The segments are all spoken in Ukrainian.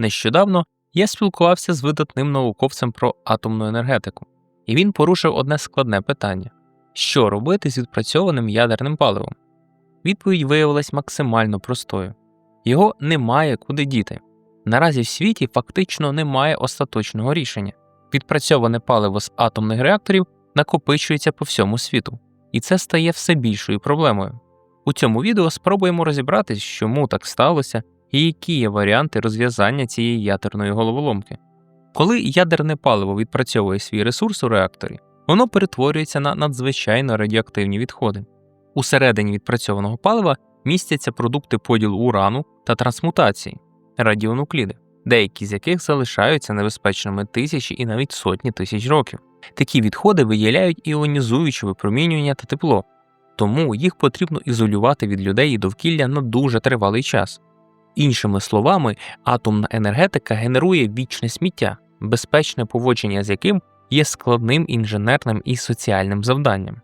Нещодавно я спілкувався з видатним науковцем про атомну енергетику, і він порушив одне складне питання: що робити з відпрацьованим ядерним паливом? Відповідь виявилась максимально простою: його немає куди діти. Наразі в світі фактично немає остаточного рішення. Відпрацьоване паливо з атомних реакторів накопичується по всьому світу, і це стає все більшою проблемою. У цьому відео спробуємо розібратись, чому так сталося і які є варіанти розв'язання цієї ядерної головоломки. Коли ядерне паливо відпрацьовує свій ресурс у реакторі, воно перетворюється на надзвичайно радіоактивні відходи. Усередині відпрацьованого палива містяться продукти поділу урану та трансмутації радіонукліди, деякі з яких залишаються небезпечними тисячі і навіть сотні тисяч років. Такі відходи виявляють іонізуюче випромінювання та тепло, тому їх потрібно ізолювати від людей і довкілля на дуже тривалий час. Іншими словами, атомна енергетика генерує вічне сміття, безпечне поводження з яким є складним інженерним і соціальним завданням.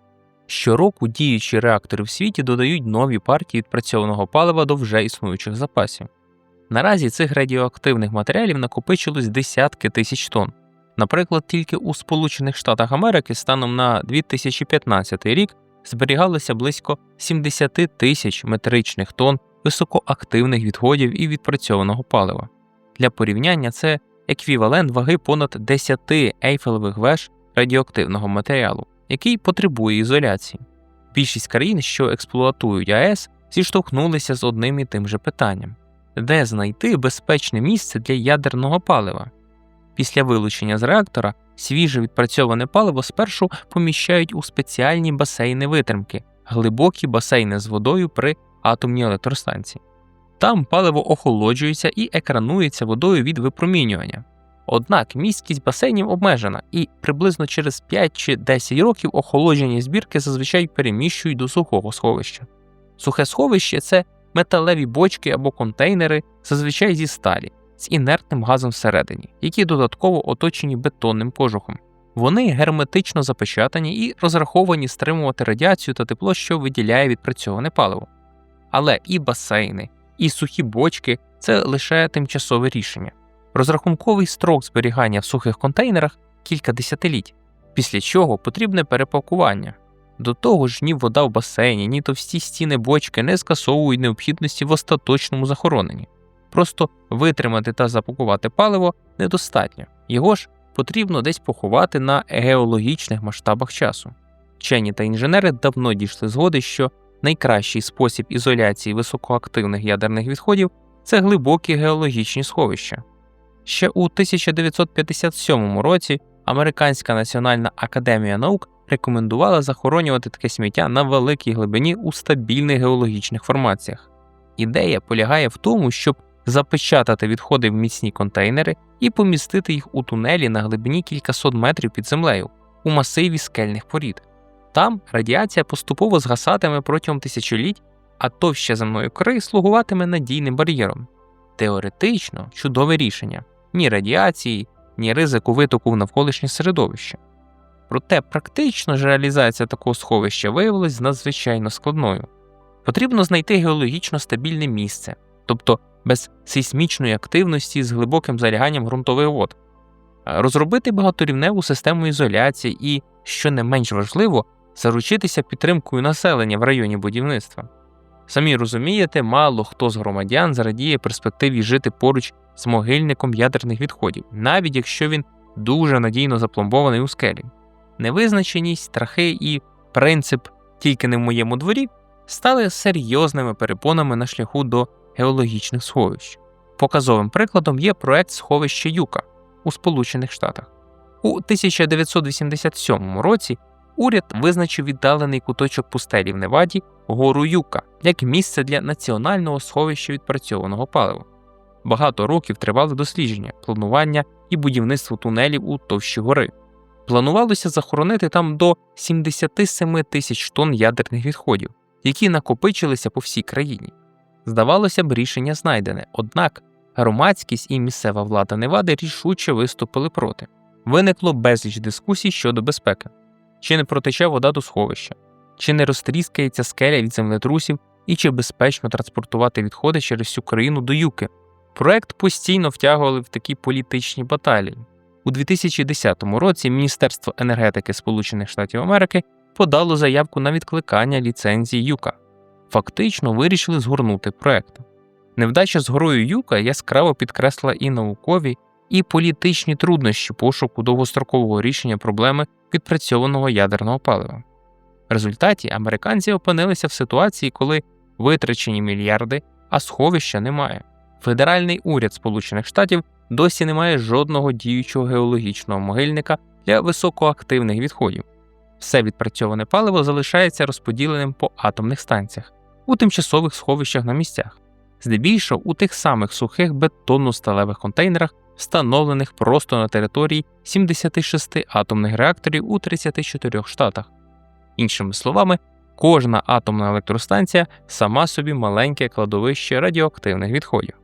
Щороку діючі реактори в світі додають нові партії відпрацьованого палива до вже існуючих запасів. Наразі цих радіоактивних матеріалів накопичилось десятки тисяч тонн. Наприклад, тільки у Сполучених Штатах Америки станом на 2015 рік зберігалося близько 70 тисяч метричних тонн високоактивних відходів і відпрацьованого палива. Для порівняння це еквівалент ваги понад 10 ейфелевих веж радіоактивного матеріалу, який потребує ізоляції. Більшість країн, що експлуатують АЕС, зіштовхнулися з одним і тим же питанням де знайти безпечне місце для ядерного палива. Після вилучення з реактора свіже відпрацьоване паливо спершу поміщають у спеціальні басейни витримки, глибокі басейни з водою при атомній електростанції. Там паливо охолоджується і екранується водою від випромінювання. Однак місткість басейнів обмежена, і приблизно через 5 чи 10 років охолоджені збірки зазвичай переміщують до сухого сховища. Сухе сховище це металеві бочки або контейнери, зазвичай зі сталі, з інертним газом всередині, які додатково оточені бетонним кожухом. Вони герметично запечатані і розраховані стримувати радіацію та тепло, що виділяє відпрацьоване паливо. Але і басейни, і сухі бочки це лише тимчасове рішення. Розрахунковий строк зберігання в сухих контейнерах кілька десятиліть, після чого потрібне перепакування. До того ж, ні вода в басейні, ні товсті стіни бочки не скасовують необхідності в остаточному захороненні. Просто витримати та запакувати паливо недостатньо, його ж потрібно десь поховати на геологічних масштабах часу. Вчені та інженери давно дійшли згоди, що найкращий спосіб ізоляції високоактивних ядерних відходів це глибокі геологічні сховища. Ще у 1957 році Американська національна академія наук рекомендувала захоронювати таке сміття на великій глибині у стабільних геологічних формаціях. Ідея полягає в тому, щоб запечатати відходи в міцні контейнери і помістити їх у тунелі на глибині кількасот метрів під землею у масиві скельних порід. Там радіація поступово згасатиме протягом тисячоліть, а товща земної кори слугуватиме надійним бар'єром. Теоретично чудове рішення ні радіації, ні ризику витоку в навколишнє середовище. Проте практично ж реалізація такого сховища виявилась надзвичайно складною. Потрібно знайти геологічно стабільне місце, тобто без сейсмічної активності з глибоким заляганням ґрунтових вод, розробити багаторівневу систему ізоляції і, що не менш важливо, заручитися підтримкою населення в районі будівництва. Самі розумієте, мало хто з громадян зрадіє перспективі жити поруч з могильником ядерних відходів, навіть якщо він дуже надійно запломбований у скелі. Невизначеність, страхи і принцип тільки не в моєму дворі стали серйозними перепонами на шляху до геологічних сховищ. Показовим прикладом є проект сховища Юка у Сполучених Штатах. У 1987 році уряд визначив віддалений куточок пустелі в Неваді гору Юка як місце для національного сховища відпрацьованого палива. Багато років тривали дослідження, планування і будівництво тунелів у товщі гори. Планувалося захоронити там до 77 тисяч тонн ядерних відходів, які накопичилися по всій країні. Здавалося б, рішення знайдене, однак громадськість і місцева влада Невади рішуче виступили проти. Виникло безліч дискусій щодо безпеки, чи не протече вода до сховища, чи не розтріскається скеля від землетрусів і чи безпечно транспортувати відходи через всю країну до юки. Проект постійно втягували в такі політичні баталії. У 2010 році Міністерство енергетики Сполучених Штатів Америки подало заявку на відкликання ліцензії Юка. Фактично вирішили згорнути проект. Невдача з горою Юка яскраво підкреслила і наукові, і політичні труднощі пошуку довгострокового рішення проблеми відпрацьованого ядерного палива. В результаті американці опинилися в ситуації, коли витрачені мільярди, а сховища немає. Федеральний уряд Сполучених Штатів досі не має жодного діючого геологічного могильника для високоактивних відходів. Все відпрацьоване паливо залишається розподіленим по атомних станціях у тимчасових сховищах на місцях, здебільшого у тих самих сухих бетонно-сталевих контейнерах, встановлених просто на території 76 атомних реакторів у 34 штатах. Іншими словами, кожна атомна електростанція сама собі маленьке кладовище радіоактивних відходів.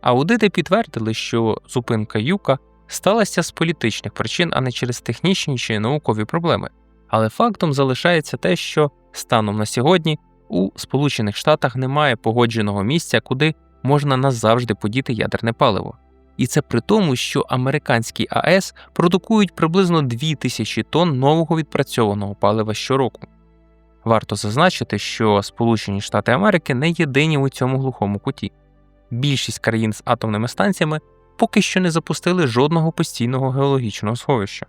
Аудити підтвердили, що зупинка Юка сталася з політичних причин, а не через технічні чи наукові проблеми. Але фактом залишається те, що станом на сьогодні у Сполучених Штатах немає погодженого місця, куди можна назавжди подіти ядерне паливо. І це при тому, що американські АЕС продукують приблизно 2000 тонн нового відпрацьованого палива щороку. Варто зазначити, що Сполучені Штати Америки не єдині у цьому глухому куті. Більшість країн з атомними станціями поки що не запустили жодного постійного геологічного сховища.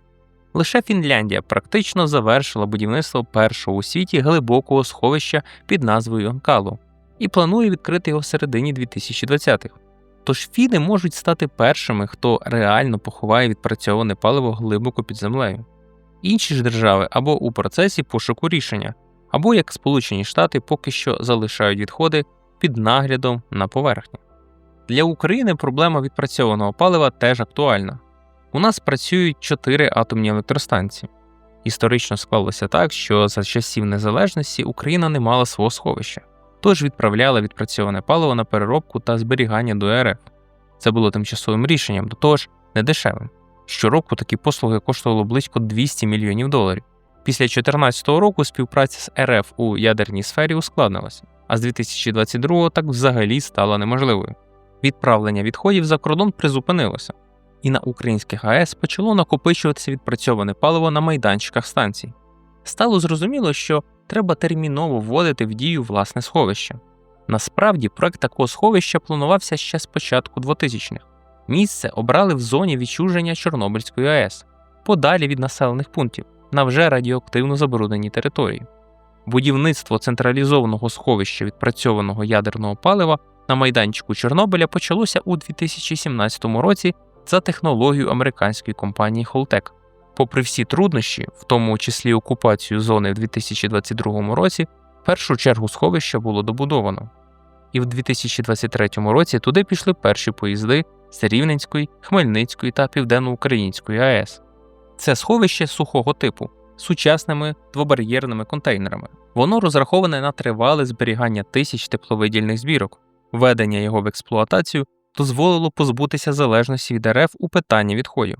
Лише Фінляндія практично завершила будівництво першого у світі глибокого сховища під назвою Анкалу і планує відкрити його в середині 2020-х. Тож фіни можуть стати першими, хто реально поховає відпрацьоване паливо глибоко під землею. Інші ж держави або у процесі пошуку рішення, або як Сполучені Штати поки що залишають відходи під наглядом на поверхні. Для України проблема відпрацьованого палива теж актуальна. У нас працюють чотири атомні електростанції. Історично склалося так, що за часів незалежності Україна не мала свого сховища, тож відправляла відпрацьоване паливо на переробку та зберігання до РФ. Це було тимчасовим рішенням, до того ж недешевим. Щороку такі послуги коштували близько 200 мільйонів доларів. Після 2014 року співпраця з РФ у ядерній сфері ускладнилася, а з 2022 так взагалі стала неможливою. Відправлення відходів за кордон призупинилося, і на українських АЕС почало накопичуватися відпрацьоване паливо на майданчиках станцій. Стало зрозуміло, що треба терміново вводити в дію власне сховище. Насправді, проект такого сховища планувався ще з початку 2000-х. Місце обрали в зоні відчуження Чорнобильської АЕС, подалі від населених пунктів, на вже радіоактивно забруднені території. Будівництво централізованого сховища відпрацьованого ядерного палива на майданчику Чорнобиля почалося у 2017 році за технологією американської компанії Holtec. Попри всі труднощі, в тому числі окупацію зони в 2022 році, першу чергу сховища було добудовано. І в 2023 році туди пішли перші поїзди з Рівненської, Хмельницької та Південноукраїнської АЕС. Це сховище сухого типу з сучасними двобар'єрними контейнерами. Воно розраховане на тривале зберігання тисяч тепловидільних збірок. Введення його в експлуатацію дозволило позбутися залежності від РФ у питанні відходів.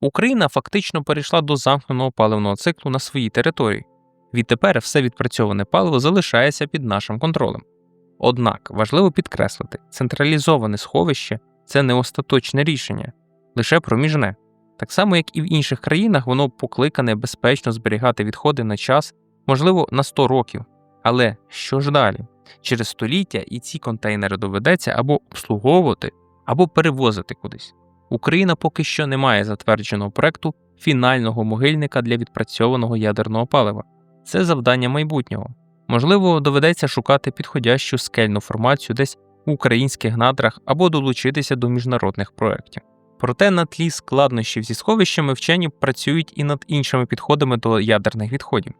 Україна фактично перейшла до замкненого паливного циклу на своїй території. Відтепер все відпрацьоване паливо залишається під нашим контролем. Однак важливо підкреслити, централізоване сховище це не остаточне рішення, лише проміжне. Так само, як і в інших країнах, воно покликане безпечно зберігати відходи на час, можливо, на 100 років. Але що ж далі? Через століття і ці контейнери доведеться або обслуговувати, або перевозити кудись. Україна поки що не має затвердженого проекту фінального могильника для відпрацьованого ядерного палива. Це завдання майбутнього. Можливо, доведеться шукати підходящу скельну формацію десь у українських надрах або долучитися до міжнародних проєктів. Проте на тлі складнощів зі сховищами вчені працюють і над іншими підходами до ядерних відходів.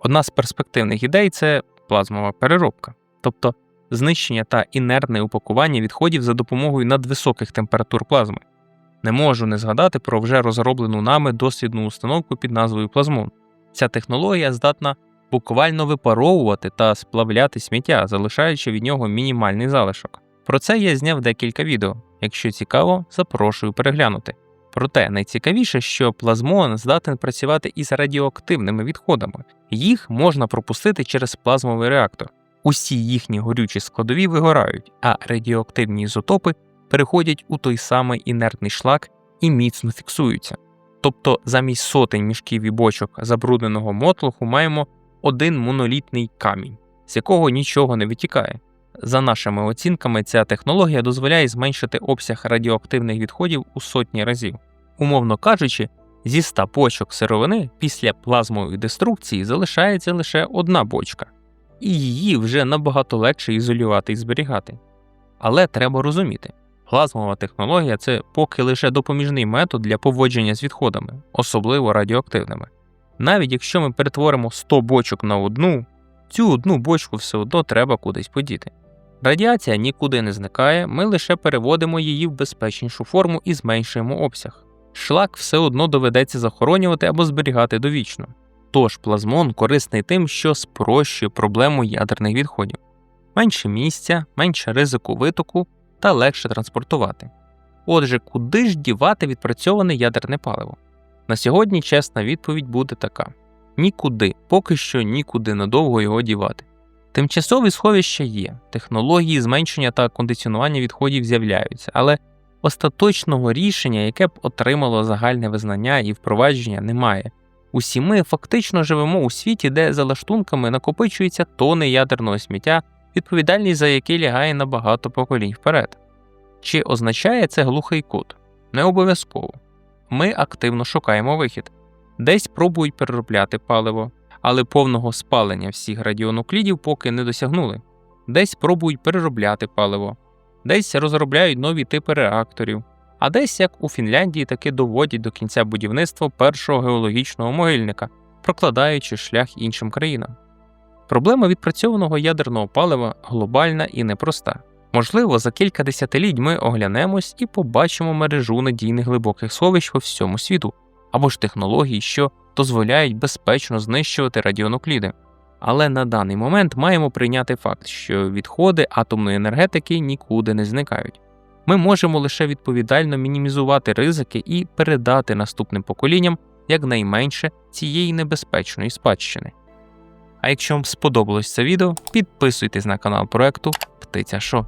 Одна з перспективних ідей це плазмова переробка, тобто знищення та інертне упакування відходів за допомогою надвисоких температур плазми. Не можу не згадати про вже розроблену нами дослідну установку під назвою Плазмон. Ця технологія здатна буквально випаровувати та сплавляти сміття, залишаючи від нього мінімальний залишок. Про це я зняв декілька відео. Якщо цікаво, запрошую переглянути. Проте найцікавіше, що плазмон здатен працювати із радіоактивними відходами, їх можна пропустити через плазмовий реактор. Усі їхні горючі складові вигорають, а радіоактивні ізотопи переходять у той самий інертний шлак і міцно фіксуються. Тобто замість сотень мішків і бочок забрудненого мотлоху маємо один монолітний камінь, з якого нічого не витікає. За нашими оцінками, ця технологія дозволяє зменшити обсяг радіоактивних відходів у сотні разів. Умовно кажучи, зі 100 бочок сировини після плазмової деструкції залишається лише одна бочка, і її вже набагато легше ізолювати і зберігати. Але треба розуміти, плазмова технологія це поки лише допоміжний метод для поводження з відходами, особливо радіоактивними. Навіть якщо ми перетворимо 100 бочок на одну, цю одну бочку все одно треба кудись подіти. Радіація нікуди не зникає, ми лише переводимо її в безпечнішу форму і зменшуємо обсяг. Шлак все одно доведеться захоронювати або зберігати довічно. Тож плазмон корисний тим, що спрощує проблему ядерних відходів. Менше місця, менше ризику витоку та легше транспортувати. Отже, куди ж дівати відпрацьоване ядерне паливо? На сьогодні чесна відповідь буде така: нікуди, поки що нікуди надовго його дівати. Тимчасові сховища є, технології зменшення та кондиціонування відходів з'являються, але остаточного рішення, яке б отримало загальне визнання і впровадження, немає. Усі ми фактично живемо у світі, де за лаштунками накопичуються тони ядерного сміття, відповідальність за яке лягає на багато поколінь вперед. Чи означає це глухий кут? Не обов'язково. Ми активно шукаємо вихід. Десь пробують переробляти паливо, але повного спалення всіх радіонуклідів поки не досягнули. Десь пробують переробляти паливо, десь розробляють нові типи реакторів, а десь, як у Фінляндії, таки доводять до кінця будівництва першого геологічного могильника, прокладаючи шлях іншим країнам. Проблема відпрацьованого ядерного палива глобальна і непроста. Можливо, за кілька десятиліть ми оглянемось і побачимо мережу надійних глибоких сховищ по всьому світу, або ж технологій, що дозволяють безпечно знищувати радіонукліди. Але на даний момент маємо прийняти факт, що відходи атомної енергетики нікуди не зникають. Ми можемо лише відповідально мінімізувати ризики і передати наступним поколінням якнайменше цієї небезпечної спадщини. А якщо вам сподобалось це відео, підписуйтесь на канал проекту Птиця Шо.